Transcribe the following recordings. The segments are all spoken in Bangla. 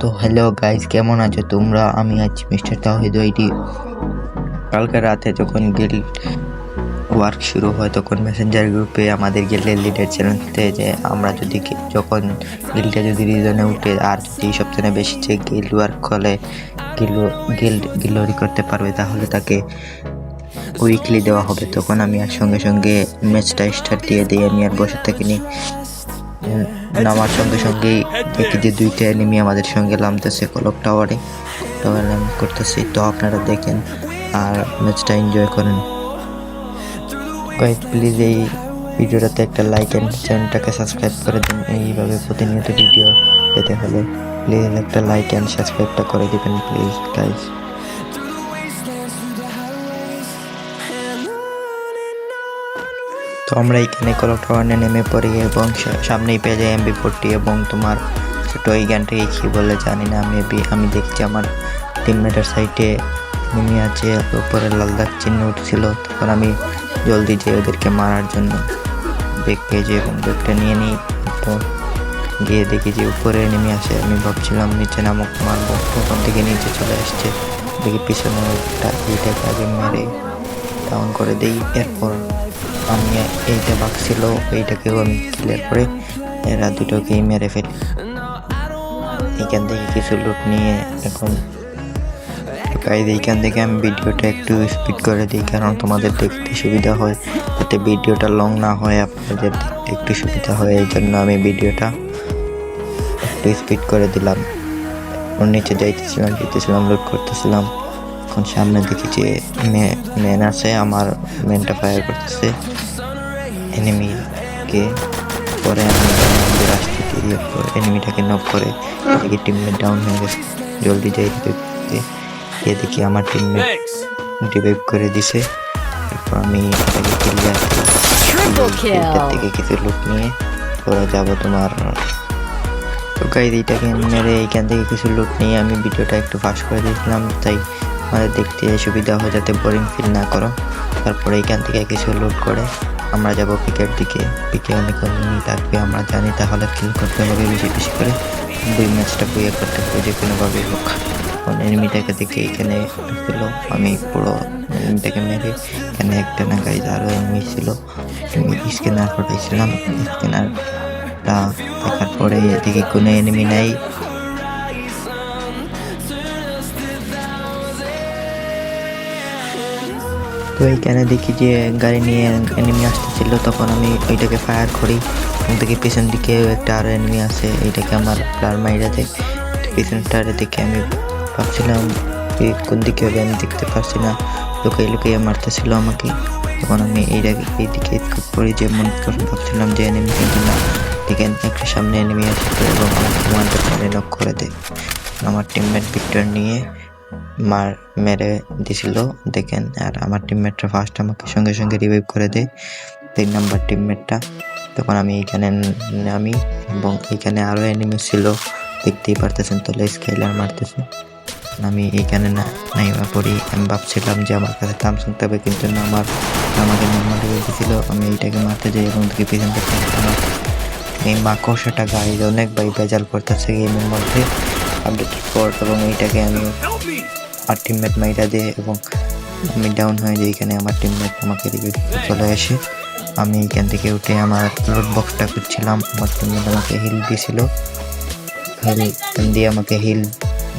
তো হ্যালো গাইস কেমন আছো তোমরা? আমি আছি মিস্টার তাহিদ ওইটি কালকে রাতে যখন গিল ওয়ার্ক শুরু হয়, তখন মেসেঞ্জার গ্রুপে আমাদের গিল্ডের লিডার চ্যানেল যে আমরা যদি যখন গিল্ডটা যদি রিজনে উঠে, আর যদি সবথেকে বেশি যে গিল্ড ওয়ার্ক হলে গিল্ড গিল্ড গিলোরি করতে পারবে, তাহলে তাকে উইকলি দেওয়া হবে। তখন আমি আর সঙ্গে সঙ্গে ম্যাচটা স্টার্ট দিয়ে দিই, আমি আর বসে থাকিনি। নামার সঙ্গে সঙ্গেই দেখি যে দুইটা এনিমি আমাদের সঙ্গে নামতেছে কলক টাওয়ারে টাওয়ার নাম করতেছে। তো আপনারা দেখেন আর ম্যাচটা এনজয় করেন। প্লিজ এই ভিডিওটাতে একটা লাইক অ্যান্ড চ্যানেলটাকে সাবস্ক্রাইব করে দিন। এইভাবে প্রতিনিয়ত ভিডিও পেতে হলে প্লিজ একটা লাইক অ্যান্ড সাবস্ক্রাইবটা করে দিবেন প্লিজ গাইজ তো আমরা এখানে কলক টাওয়ারে নেমে পড়ি এবং সামনেই পেয়ে যাই এমবি ফোরটি এবং তোমার ছোট এই গানটাকে কী বলে জানি না মেবি আমি দেখছি আমার টিমমেটের সাইডে নেমে আছে, উপরে লাল দাগ চিহ্ন উঠছিল, তখন আমি জলদি যাই ওদেরকে মারার জন্য ব্যাগ পেয়ে যাই এবং ব্যাগটা নিয়ে নিই। তো গিয়ে দেখি যে উপরে নেমে আসে, আমি ভাবছিলাম নিচে নামক, মারবো। তখন থেকে নিচে চলে আসছে। দেখি পিছনে একটা এইটাকে আগে মেরে ডাউন করে দিই, এরপর আমি এইটা ছিল এইটাকেও আমি ক্লিয়ার করে এরা দুটোকেই মেরে ফেলি। এখান থেকে কিছু লুট নিয়ে এখন গাইজ এইখান থেকে আমি ভিডিওটা একটু স্পিড করে দিই, কারণ তোমাদের দেখতে সুবিধা হয়। যাতে ভিডিওটা লং না হয়, আপনাদের দেখতে একটু সুবিধা হয়, এই জন্য আমি ভিডিওটা একটু স্পিড করে দিলাম। নিচে যাইতেছিলাম, যেতেছিলাম লুট করতেছিলাম। এখন সামনে দেখি যে মেন আছে আমার মেনটা ফায়ার করতেছে। এনিমিকে পরে আমি আসতে দিয়ে এনিমিটাকে নক করে দেখি টিমমেট ডাউন হয়ে গেছে। জলদি যাই দেখতে গিয়ে দেখি আমার টিমমেট ডিভাইভ করে দিছে। এরপর আমি ক্লিয়ার. থেকে কিছু লুট নিয়ে ওরা যাব তোমার। তো গাইজ এইটাকে মেরে এইখান থেকে কিছু লুট নিয়ে আমি ভিডিওটা একটু ফাস্ট করে দিয়েছিলাম তাই আমাদের দেখতে সুবিধা হয় যাতে বোরিং ফিল না করো। তারপরে এইখান থেকে কিছু লোড করে আমরা যাব পিকের দিকে। পিকে অনেক অনেক থাকবে আমরা জানি তাহলে কিল করতে হবে বেশি বেশি করে। দুই ম্যাচটা বইয়ে করতে হবে, যে কোনোভাবে হোক। এনিমিটাকে দেখে এখানে ছিল, আমি পুরো এনিমিটাকে মেরে এখানে একটা না গাইজ আরও এনিমি ছিল। স্ক্যানার পাঠাইছিলাম স্ক্যানারটা দেখার পরে এদিকে কোনো এনিমি নাই। তো এইখানে দেখি যে গাড়ি নিয়ে এনিমি আসতেছিল, তখন আমি ওইটাকে ফায়ার করি। দেখি পেছন দিকে একটা আরও এনিমি আছে, এইটাকে আমার প্লার মাইরা দেয়। পেছনটার দিকে আমি ভাবছিলাম কোন দিকে হবে আমি দেখতে পারছি না। লুকিয়ে লুকিয়ে মারতেছিল আমাকে। তখন আমি এইটাকে এইদিকে করি যে মনে ভাবছিলাম যে এনিমি কিন্তু না। দেখেন, একটা সামনে এনিমি আসছে এবং আমার কমান্ডার ফোনে নক করে দেয়। আমার টিমমেট ভিক্টর নিয়ে মার মেরে দিছিল, দেখেন, আর আমার টিমমেটটা ফার্স্ট আমাকে সঙ্গে সঙ্গে রিভাইভ করে দেয়, তিন নাম্বার টিমমেটটা তখন আমি এইখানে নামি এবং এইখানে আরও এনিমি ছিল, দেখতেই পারতেছেন তো স্কেলার মারতেছে। আমি এইখানে না নাইবা পড়ি, আমি ভাবছিলাম যে আমার কাছে থাম শুনতে হবে কিন্তু না, আমার আমাকে নর্মাল দিয়েছিল আমি এইটাকে মারতে যাই এবং দেখি পিছন থেকে এই মাকড়সাটা গাড়ি অনেক বাই বেজাল করতেছে গেমের মধ্যে। আপডেটের পর এবং এইটাকে আমি আর টিমমেট মাইরা দিয়ে এবং আমি ডাউন হয়ে যাই, এখানে আমার টিমমেট আমাকে চলে আসে। আমি এখান থেকে উঠে আমার লোড বক্সটা খুঁজছিলাম, আমার টিমমেট আমাকে হিল দিয়েছিল হিল দিয়ে আমাকে হিল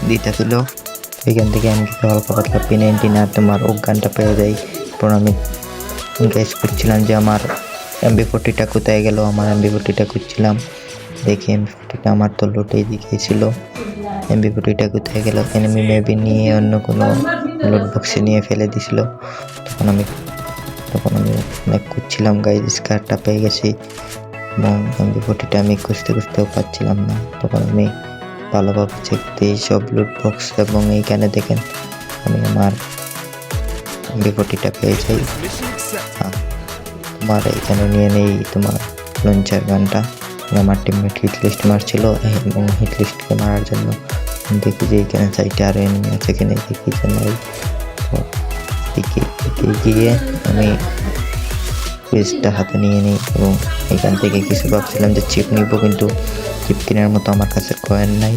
দিতেছিল এখান থেকে আমি কিছু হালকা পাতলা পি নাইনটিন আর তোমার অজ্ঞানটা পেয়ে যাই। পর আমি গ্যাস করছিলাম যে আমার এমবি ফোর্টিটা কোথায় গেল, আমার এমবি ফোর্টিটা খুঁজছিলাম। দেখি এমবি ফোর্টিটা আমার তো লোটেই এমবি ফোর্টিটা কোথায় গেল। এনিমি মেবি নিয়ে অন্য কোনো লোড বক্সে নিয়ে ফেলে দিছিল। তখন আমি তখন আমি অনেক খুঁজছিলাম গাইজ স্কারটা পেয়ে গেছি। এবং এমবি ফোর্টিটা আমি খুঁজতে খুঁজতেও পাচ্ছিলাম না। তখন আমি ভালোভাবে চেক দিই সব লুট বক্স এবং এইখানে দেখেন আমি আমার এমবি ফোর্টিটা পেয়ে যাই। হ্যাঁ, তোমার এখানে নিয়ে নেই তোমার লঞ্চার গানটা আমার টিমমেট হিট লিস্ট মারছিল এবং হিট লিস্টকে মারার জন্য। দেখি যে এখানে সাইডে আরও এনিমি আছে এখানে দেখি যে নাই। তো এদিকে গিয়ে আমি পেজটা হাতে নিয়ে নিই এবং এখান থেকে কিছু ভাবছিলাম যে চিপ নিব, কিন্তু চিপ কেনার মতো আমার কাছে কয়েন নাই।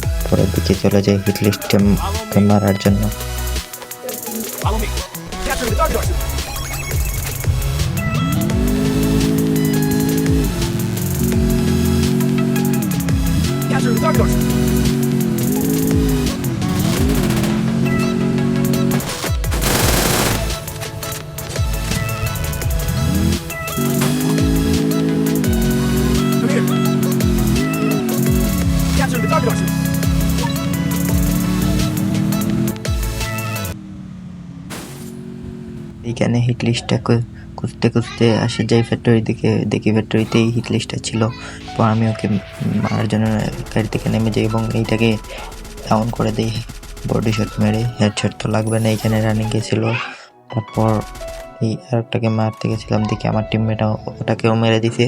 তো উপরের দিকে চলে যাই হিট লিস্টে মারার জন্য. Capture the target এইখানে হিট লিস্টটা খুঁজতে খুঁজতে আসে যাই ফ্যাক্টরি দিকে, দেখি ফ্যাক্টরিতেই হিট লিস্টটা ছিল। পর আমি ওকে মারার জন্য গাড়ি থেকে নেমে যাই এবং এইটাকে ডাউন করে দিই। বডি শট মেরে হেডশট তো লাগবে না এইখানে রানিং গেছিল তারপর এই আরেকটাকে মারতে গেছিলাম, দেখি আমার টিমমেট ওটাকেও মেরে দিছে।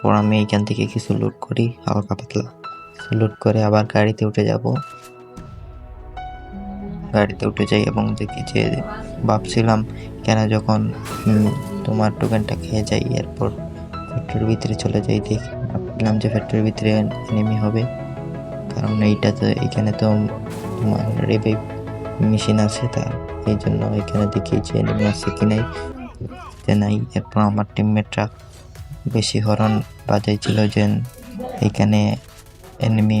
পর আমি এইখান থেকে কিছু লুট করি, হালকা পাতলা। লুট করে আবার গাড়িতে উঠে যাব। গাড়িতে উঠে যাই এবং দেখি যে ভাবছিলাম, কেন যখন তোমার টোকেনটা খেয়ে যাই, এরপর ফ্যাক্টরির ভিতরে চলে যাই, দেখি ভাবছিলাম যে ফ্যাক্টরির ভিতরে এনিমি হবে। কারণ এইটা তো, এখানে তো তোমার রেভাইভ মেশিন আছে তার এই জন্য এখানে দেখি যে এনিমি আছে কি নাই নাই। এরপর আমার টিমমেটরা বেশি হরন বাজাইছিল যে এখানে এনিমি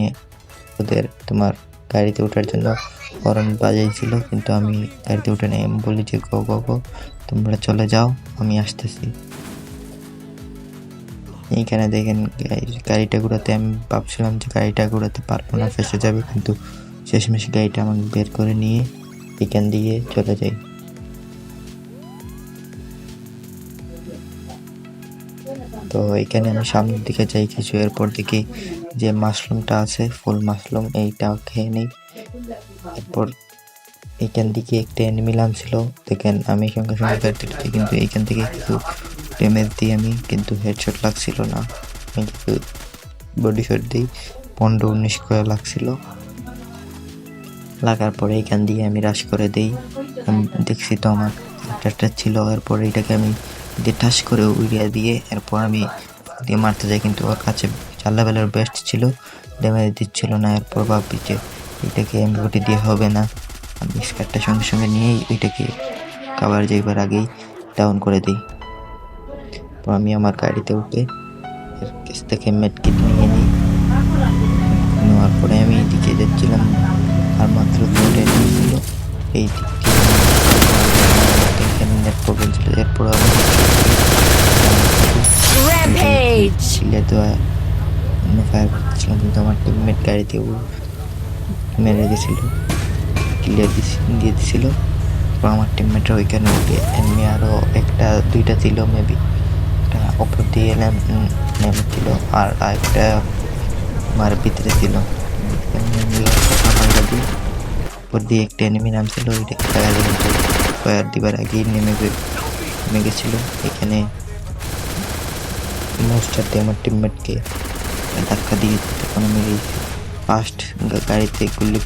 ওদের তোমার গাড়িতে ওঠার জন্য হরন বাজাইছিল, কিন্তু আমি গাড়িতে উঠে নেই। আমি বলি যে গো গো গো, তোমরা চলে যাও, আমি আসতেছি। এইখানে দেখেন গাড়ি- গাড়িটা ঘুরাতে আমি ভাবছিলাম যে গাড়িটা ঘুরাতে পারব না, ফেসে যাবে, কিন্তু শেষমেশ গাড়িটা আমাকে বের করে নিয়ে এখান দিয়ে চলে যাই। তো এখানে আমি সামনের দিকে যাই, কিছু এরপর দেখি যে মাশরুমটা আছে, ফুল মাশরুম এইটা খেয়ে নিই। এরপর এইখান থেকে একটা এনিমি ছিল দেখেন, আমি সঙ্গে সঙ্গে উঠেছি কিন্তু এইখান থেকে কিছু ড্যামেজ দিই আমি কিন্তু হেডশট লাগছিল না। আমি কিছু বডি শট দিই পনেরো উনিশ করে লাগছিল। লাগার পরে এইখান দিয়ে আমি রাশ করে দিই। দেখছি তো আমার একটা ছিল, এরপর এটাকে আমি দিয়ে ঠাস করে উড়িয়ে দিয়ে, এরপর আমি দিয়ে মারতে যাই, কিন্তু ওর কাছে চার লেভেলের বেস্ট ছিল। ড্যামেজ দিচ্ছিল না এরপর ভাবি যে এটাকে এমবিটি দিয়ে হবে না। আমি স্কারটা সঙ্গে সঙ্গে নিয়েই ওইটাকে কাবার যাইবার আগেই ডাউন করে দিই। তো আমি আমার গাড়িতে উঠে কাছ থেকে মেডকিট নিয়ে নিই। নেওয়ার পরে আমি এদিকে যাচ্ছিলাম আর মাত্র দুটো ছিল এই প্রবলেম ছিল এরপর আমি ফায়ার করতেছিলাম, কিন্তু আমার টিমমেট গাড়িতে মেরে দিয়েছিল ক্লিয়ার দিয়ে দিছিল। তো আমার টিমমেটরা ওইখানে উঠে এমনি আরও একটা, দুইটা ছিল মেবি একটা ওপর দিয়ে নেম- নেমেছিল আর আরেকটা আমার ভিতরে ছিল। উপর দিয়ে একটা এনিমি নাম ছিল ওইটা ফায়ার দিবার আগেই নেমে নেমে গেছিল এখানে মোস্টারটি আমার টিমমেটকে ধাক্কা দিয়ে তখন আমি এই ফার্স্ট গাড়িতে গুলি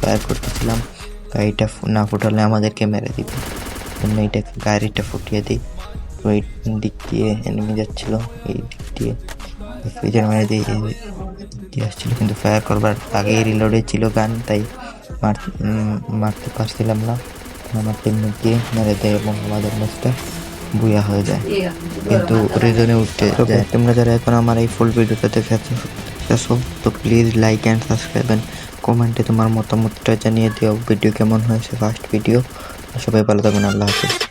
ফায়ার করতেছিলাম। গাড়িটা না ফুটালে আমাদেরকে মেরে দিবে জন্য এইটাকে গাড়িটা ফুটিয়ে দিই। তো এই দিক দিয়ে এনিমি যাচ্ছিল, এই দিক দিয়ে ফ্রিজার মেরে দিয়ে দিয়ে আসছিল। কিন্তু ফায়ার করবার আগেই রিলোডে ছিল গান, তাই মার মারতে পারছিলাম না। আমার টিমমেট দিয়ে মেরে দেয় এবং আমাদের ম্যাচটা বুয়া হয়ে যায়। কিন্তু রিজনে উঠতে যায়। তোমরা যারা এখন আমার এই ফুল ভিডিওটা দেখেছ তো please like and subscribe and কমেন্টে তোমার মতামতটা জানিয়ে দিও। ভিডিও কেমন হয়েছে ফার্স্ট ভিডিও সবাই ভালো থাকবেন আল্লাহ হাফিজ।